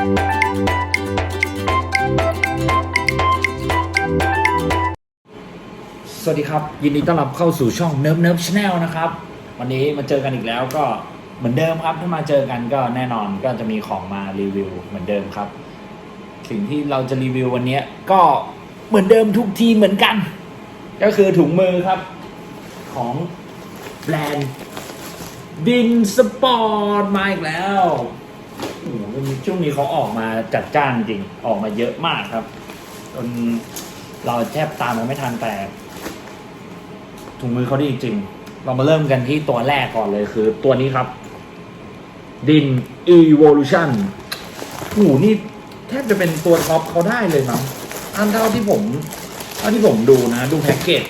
สวัสดีครับ ยินดีต้อนรับเข้าสู่ช่องเนิร์ฟเนิร์ฟชาแนลนะครับ วันนี้มาเจอกันอีกแล้วก็เหมือนเดิมครับ ถ้ามาเจอกันก็แน่นอนก็จะมีของมารีวิวเหมือนเดิมครับ สิ่งที่เราจะรีวิววันนี้ก็เหมือนเดิมทุกทีเหมือนกัน ก็คือถุงมือครับ ของแบรนด์ดินสปอร์ตมาอีกแล้ว ช่วงนี้เขาออกมาจัดจ้านจริงออกมาเยอะมากครับจนเราแทบตามกันไม่ทันแต่ ถุงมือเขาดีจริง เรามาเริ่มกันที่ตัวแรกก่อนเลยคือ ตัวนี้ครับ ดิน Evolution โอ้โหนี่แทบจะเป็นตัวท็อปเขาได้เลยมั้งอันเท่าที่ผมเท่าที่ผมดูนะ ดูแพ็กเกจ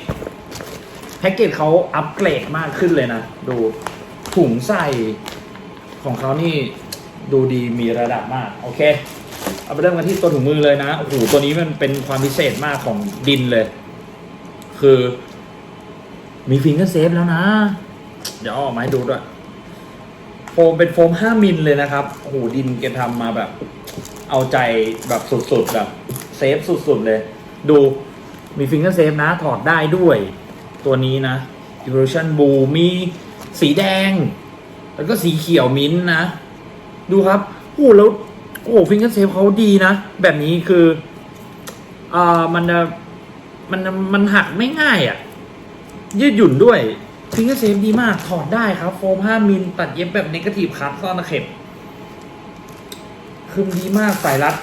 แพ็กเกจเขาอัปเกรดมากขึ้นเลยนะ ดูถุงใส่ของเขานี่ ดูดีมีระดับมาก โอเค เอาไปเริ่มกันที่ตัวถุงมือเลยนะโอ้โหตัวนี้มันเป็นความพิเศษมากของดินเลย คือ มีฟิงเกอร์เซฟแล้วนะ เดี๋ยวเอาออกมาให้ดูด้วย โฟมเป็นโฟม5มิลเลยนะครับโอ้โหดินแกทำมาแบบ เอาใจแบบสุดๆแบบเซฟสุดๆเลย ดูมีฟิงเกอร์เซฟนะ ถอดได้ด้วย ตัวนี้นะ Evolution Blue มีสีแดง แล้วก็สีเขียวมิ้นนะ ดูครับโอ้แล้วโอ้ฟิงเกอร์เซฟเขาดีนะ แบบนี้คืออ่ามันจะมันมันหักไม่ง่ายอะ ยืดหยุ่นด้วยฟิงเกอร์เซฟดีมาก ถอดได้ครับโฟม5มิลตัดเย็บแบบเนกาทีฟคัตซ่อนตะเข็บคือดีมากสายรัด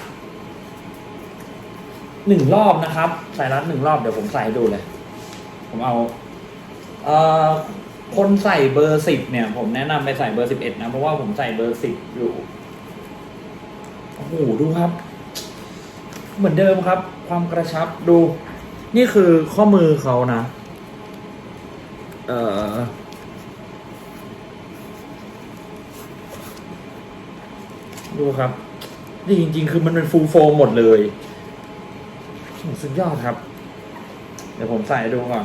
หนึ่งรอบนะครับ สายรัดหนึ่งรอบเดี๋ยวผมใส่ให้ดูเลย ผมเอา เอ่อ คนใส่เบอร์สิบเนี่ย ผมแนะนำไปใส่เบอร์สิบเอ็ดนะ เพราะว่าผมใส่เบอร์สิบอยู่ โอ้โห ดูครับ เหมือนเดิมครับ ความกระชับดู นี่คือข้อมือเขานะ เออดูครับดีจริง ๆ คือมันเป็นฟูลโฟมหมดเลย สุดยอดครับ เดี๋ยวผมใส่ดูก่อน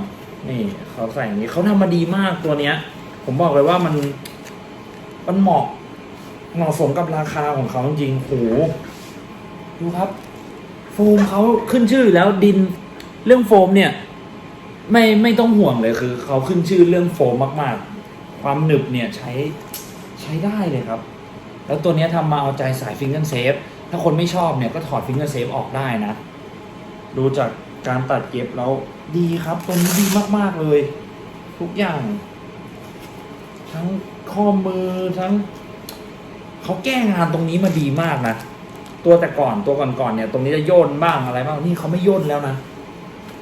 นี่เขาใส่อย่างนี้เขาทำมาดีมากตัวเนี้ย ผมบอกเลยว่ามัน มันเหมาะ เหมาะสมกับราคาของเขาจริงโหดูครับ โฟมเขาขึ้นชื่อแล้วดินเรื่องโฟมเนี่ย ไม่ไม่ต้องห่วงเลยคือ เขาขึ้นชื่อเรื่องโฟมมาก ๆ ความหนึบเนี่ยใช้ใช้ได้เลยครับ แล้วตัวนี้ทำมาเอาใจสายฟิงเกอร์เซฟถ้าคนไม่ชอบเนี่ยก็ถอดฟิงเกอร์เซฟออกได้นะ ดูจาก การตัดเย็บแล้วดีครับตัวนี้ดีมาก ๆ เลย ทุกอย่าง ทั้งข้อมือทั้งเขาแก้งานตรงนี้มาดีมากนะ ตัวแต่ก่อนตัวก่อนๆเนี่ย ตรงนี้จะโยนบ้างอะไรบ้างนี่เขาไม่โยนแล้วนะ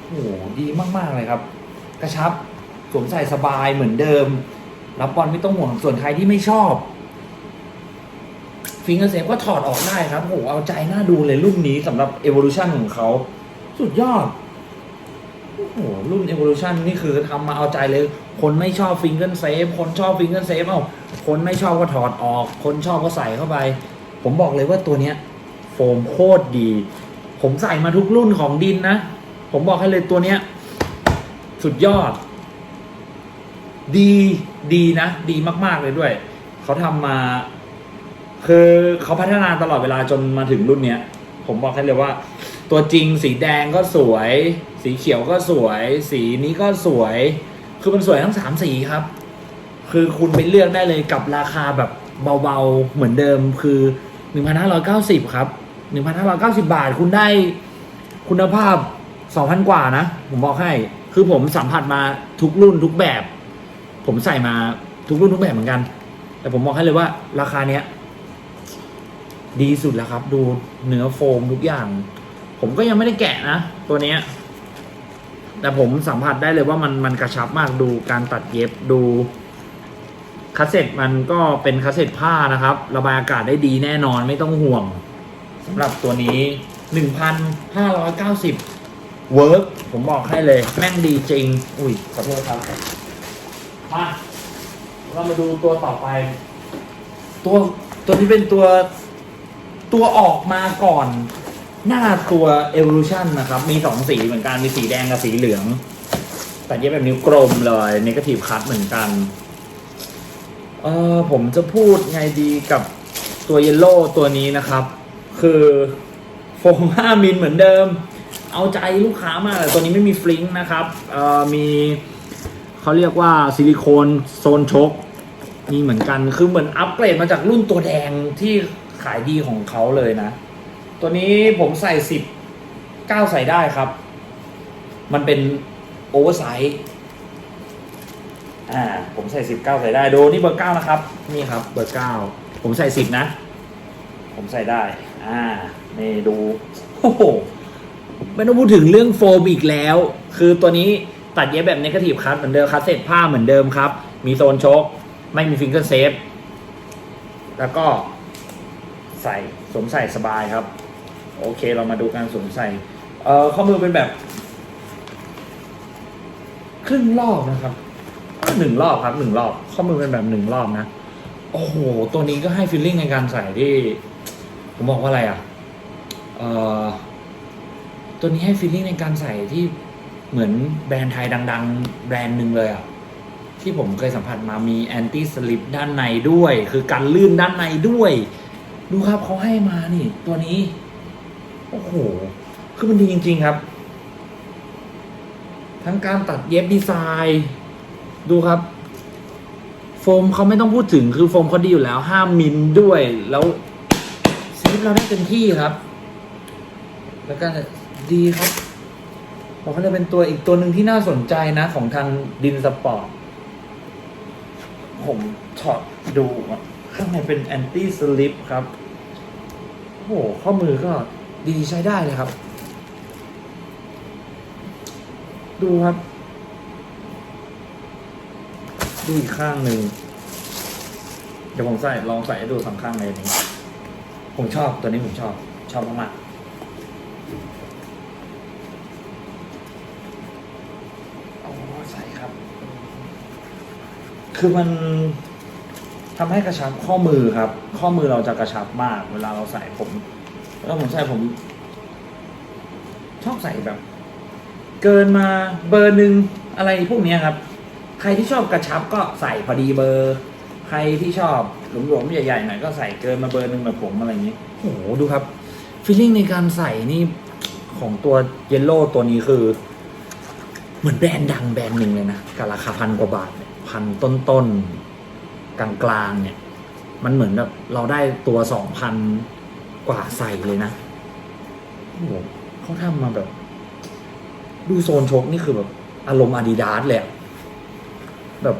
โอ้โหดีมากๆเลยครับ กระชับสวมใส่สบายเหมือนเดิม รับบอลไม่ต้องห่วงส่วนใครที่ไม่ชอบฟิงเกอร์เซฟก็ถอดออกได้ครับโอ้โหเอาใจน่าดูเลยรุ่นนี้สำหรับ Evolution ของเขา สุดยอด โอ้โห รุ่น Evolution นี่คือทำมาเอาใจเลย คนไม่ชอบฟิงเกิลเซฟ คนชอบฟิงเกิลเซฟ เอ้า คนไม่ชอบก็ถอดออก คนชอบก็ใส่เข้าไป ผมบอกเลยว่าตัวเนี้ย โฟมโคตรดี ผมใส่มาทุกรุ่นของดินนะ ผมบอกให้เลยตัวเนี้ย สุดยอด ดีดีนะ ดีมาก ๆ เลยด้วย เขาทำมา คือเขาพัฒนาตลอดเวลาจนมาถึงรุ่นเนี้ย ผมบอกให้เลยว่า ตัวจริงสีแดงก็สวย สีเขียวก็สวย สีนี้ก็สวย คือมันสวยทั้งสามสีครับ คือคุณไปเลือกได้เลยกับราคาแบบเบาๆ เหมือนเดิมคือ 1,590 ครับ 1,590 บาทคุณได้คุณภาพ 2,000 กว่านะ ผมบอกให้ คือผมสัมผัสมาทุกรุ่นทุกแบบ ผมใส่มาทุกรุ่นทุกแบบเหมือนกัน แต่ผมบอกให้เลยว่าราคาเนี้ย ดีสุดแล้วครับ ดูเนื้อโฟมทุกอย่าง ผมก็ยังไม่ได้แกะนะ ตัวเนี้ย แต่ผมสัมผัสได้เลยว่ามันมันกระชับมากดูการตัดเย็บดูคาสเซ็ตมันก็เป็นคาสเซ็ตผ้านะครับ ระบายอากาศได้ดีแน่นอนไม่ต้องห่วงสำหรับตัวนี้ 1,590 เวิร์กผมบอกให้เลย แม่งดีจริง อุ้ยขอโทษครับ มาเรามาดูตัวต่อไป ตัวตัวนี้เป็นตัวตัวออกมาก่อน หน้าตัว Evolution นะครับ มีสองสีเหมือนกัน มีสีแดงกับสีเหลือง แต่เย็บแบบนิ้วกลมเลยน a ก a ทีฟคัตเหมือนกัน เออผมจะพูดไงดีกับตัวเยลโล่ตัวนี้นะครับ คือโฟม5มิลเหมือนเดิม เอาใจลูกค้ามากเลยตัวนี้ไม่มีฟลิงก์นะครับเอ่อมีเขาเรียกว่าซิลิโคนโซนชกมีเหมือนกัน คือเหมือนอัปเกรดมาจากรุ่นตัวแดงที่ขายดีของเขาเลยนะ ตัวนี้ผมใส่สิบเก้าใส่ได้ครับ มันเป็นโอเวอร์ไซส์อ่า ผมใส่สิบเก้าใส่ได้โดนี่เบอร์เก้านะครับ นี่ครับ เบอร์เก้าผมใส่สิบนะ ผมใส่ได้ อ่านี่ดูโอ้โหไม่ต้องพูดถึงเรื่องโฟมอีกแล้ว คือตัวนี้ตัดเย็บแบบเนกาทีฟคัทเหมือนเดิมคัทเสร็จผ้าเหมือนเดิมครับ มีโซนโชคไม่มีฟิงเกอร์เซฟ แล้วก็ใส่สวมใส่สบายครับ โอเค เรามาดูการสวมใส่เอ่อข้อมือเป็นแบบ ครึ่งรอบนะครับหนึ่งรอบครับหนึ่งรอบ ข้อมือเป็นแบบหนึ่งรอบนะ โอ้โห ตัวนี้ก็ให้ฟีลลิ่งในการใส่ที่ ผมบอกว่าอะไรอะเอ่อตัวนี้ให้ฟีลลิ่งในการใส่ที่เหมือนแบรนด์ไทยดัง ๆ แบรนด์หนึ่งเลยอะที่ผมเคยสัมผัสมามีแอนตี้สลิปด้านในด้วย คือกันลื่นด้านในด้วย ดูครับเขาให้มานี่ ตัวนี้ โอ้โห คือมันดีจริง ๆครับ ทั้งการตัดเย็บดีไซน์ ดูครับ โฟมเขาไม่ต้องพูดถึงคือโฟมเขาดีอยู่แล้วห้ามิลด้วย แล้วสลิปเราได้เต็มที่ครับ แล้วก็ดีครับบอกว่าจะเป็นตัวอีกตัวหนึ่งที่น่าสนใจนะ ของทางดินสปอร์ต ผมถอดดูข้างในเป็นแอนตี้สลิปครับ โอ้โห ข้อมือก็ ดีใช้ได้เลยครับ ดูครับ ดูอีกข้างหนึ่งเดี๋ยวผมใส่ลองใส่ให้ดูสองข้างเลยนี้ ผมชอบตัวนี้ผมชอบ ชอบมากๆโอ้ใส่ครับคือมันทำให้กระชับข้อมือครับ ข้อมือเราจะกระชับมาก เวลาเราใส่ผม แล้วผมใส่ผม ชอบใส่แบบ เกินมาเบอร์หนึ่งอะไรพวกนี้ครับ ใครที่ชอบกระชับก็ใส่พอดีเบอร์ ใครที่ชอบหลวมๆใหญ่ๆหน่อยก็ใส่เกินมาเบอร์หนึ่งแบบผมอะไรอย่างนี้โอ้โหดูครับฟีลลิ่งในการใส่นี่ของตัวเยลโล่ตัวนี้คือ เหมือนแบรนด์ดังแบรนด์หนึ่งเลยนะกับราคาพันกว่าบาทพันต้นๆกลางๆเนี่ย มันเหมือนแบบเราได้ตัวสองพัน กว่าใส่เลยนะโอ้โหเขาทำมาแบบ ดูโซนชกนี่คือแบบ อารมณ์อาดิดาสเลยอะแบบ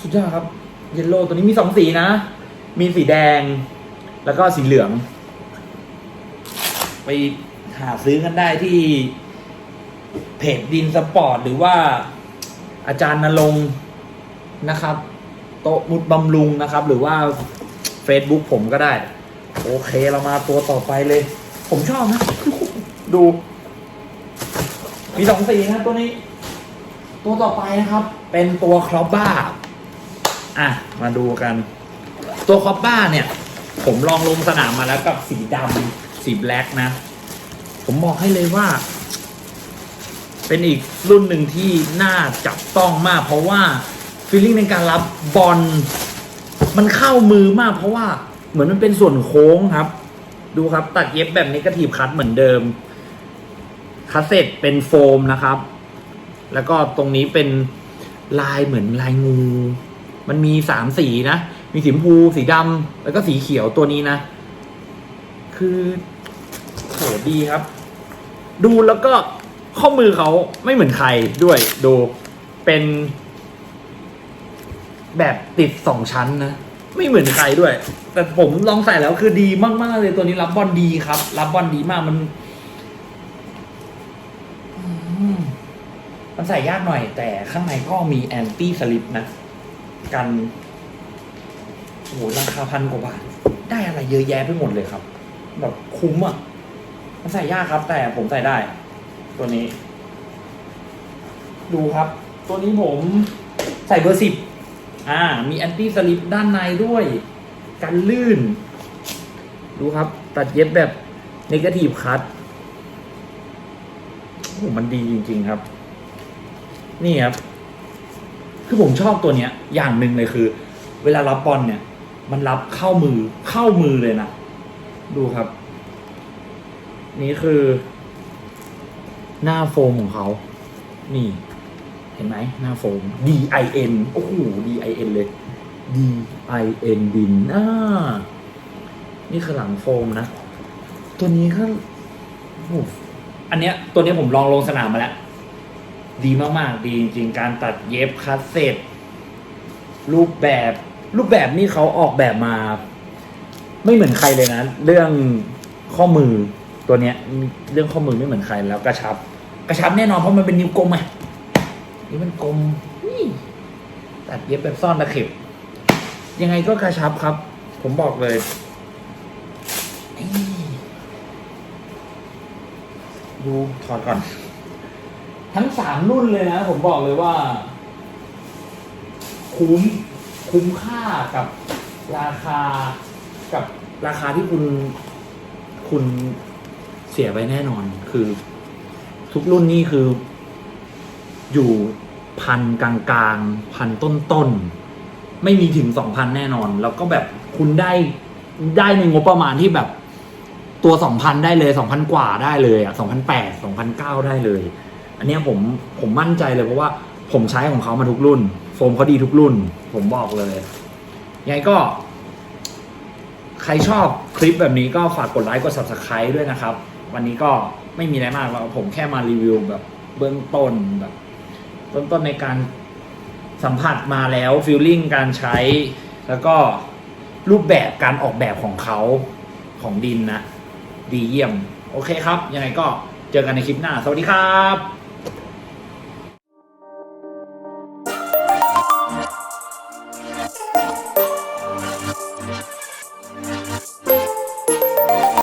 สุดยอดครับ เยลโล่ตัวนี้มีสองสีนะ มีสีแดง แล้วก็สีเหลือง ไปหาซื้อกันได้ที่เพจดินสปอร์ต หรือว่าอาจารย์นรงค์นะครับ โต๊ะมุดบำรุงนะครับ หรือว่า Facebook ผมก็ได้ โอเคเรามาตัวต่อไปเลย ผมชอบนะ ดู มีสองสีนะตัวนี้ ตัวต่อไปนะครับ เป็นตัวครอบบ้า อะ มาดูกัน ตัวครอบบ้าเนี่ย ผมลองลงสนามมาแล้วกับสีดำสีแบล็กนะ ผมบอกให้เลยว่า เป็นอีกรุ่นหนึ่งที่น่าจับต้องมาก เพราะว่าฟีลลิ่งในการรับบอล มันเข้ามือมากเพราะว่าเหมือนมันเป็นส่วนโค้งครับ ดูครับตัดเย็บแบบนี้ก็ทีบคัดเหมือนเดิมคัสเซ็ตเป็นโฟมนะครับ แล้วก็ตรงนี้เป็นลายเหมือนลายงู มันมีสามสีนะ มีสีชมพูสีดำแล้วก็สีเขียวตัวนี้นะ คือโหดีครับ ดูแล้วก็ข้อมือเขาไม่เหมือนใครด้วยดูเป็น แบบติดสองชั้นนะ ไม่เหมือนใครด้วย แต่ผมลองใส่แล้วคือดีมากๆเลยตัวนี้รับบอลดีครับ รับบอลดีมากมันมมันใส่ยากหน่อย แต่ข้างในก็มีแอนตี้สลิปนะ กันโอ้โหราคาพันกว่าบาท ได้อะไรเยอะแยะไปหมดเลยครับ แบบคุ้มอะ มันใส่ยากครับ แต่ผมใส่ได้ ตัวนี้ ดูครับ ตัวนี้ผมใส่เบอร์สิบ อ่า มีแอนตี้สลิปด้านในด้วย กันลื่น ดูครับ ตัดเย็บแบบนกาทีฟคัตโอ้มันดีจริง ๆครับ นี่ครับ คือผมชอบตัวเนี้ย อย่างหนึ่งเลยคือ เวลารับบอลเนี่ย มันรับเข้ามือเข้ามือเลยนะ ดูครับ นี่คือ หน้าโฟมของเขา นี่ ห็นไหมหน้าโฟม D I N โอ้โห D I N เลย D I N ดินอ่านี่คือหลังโฟมนะ ตัวนี้ก็โอ้อันเนี้ย ตัวนี้ผมลองลงสนามมาแล้ว ดีมากๆ ดีจริงๆ การตัดเย็บคัสเซ็ตรูปแบบ รูปแบบนี่เขาออกแบบมา ไม่เหมือนใครเลยนะ เรื่องข้อมือตัวเนี้ย เรื่องข้อมือไม่เหมือนใครแล้วกระชับ กระชับแน่นอนเพราะมันเป็นนิ้วกลมไง นี่มันกลมนี่ตัดเย็บแบบซ่อนตะเข็บ ยังไงก็กระชับครับ ผมบอกเลยดูถอดก่อน ทั้งสามรุ่นเลยนะ ผมบอกเลยว่า คุ้มคุ้มค่ากับราคากับราคาที่คุณคุณเสียไปแน่นอน คือ ทุกรุ่นนี่คือ อยู่พันกลางๆพันต้นๆไม่มีถึงสองพันแน่นอน แล้วก็แบบคุณได้ได้ในงบประมาณที่แบบตัวสองพันได้เลยสองพันกว่าได้เลยอะสองพันแปดสองพันเก้าได้เลย อันนี้ผมผมมั่นใจเลยเพราะว่าผมใช้ของเขามาทุกรุ่น โฟมเขาดีทุกรุ่น ผมบอกเลยยังไงก็ ใครชอบคลิปแบบนี้ก็ฝากกดไลค์กด subscribe ด้วยนะครับ วันนี้ก็ไม่มีอะไรมากแล้วผมแค่มารีวิวแบบเบื้องต้นแบบ ต้นต้นในการสัมผัสมาแล้วฟิลลิ่งการใช้ แล้วก็รูปแบบการออกแบบของเขาของดินนะ ดีเยี่ยม โอเคครับ ยังไงก็เจอกันในคลิปหน้า สวัสดีครับ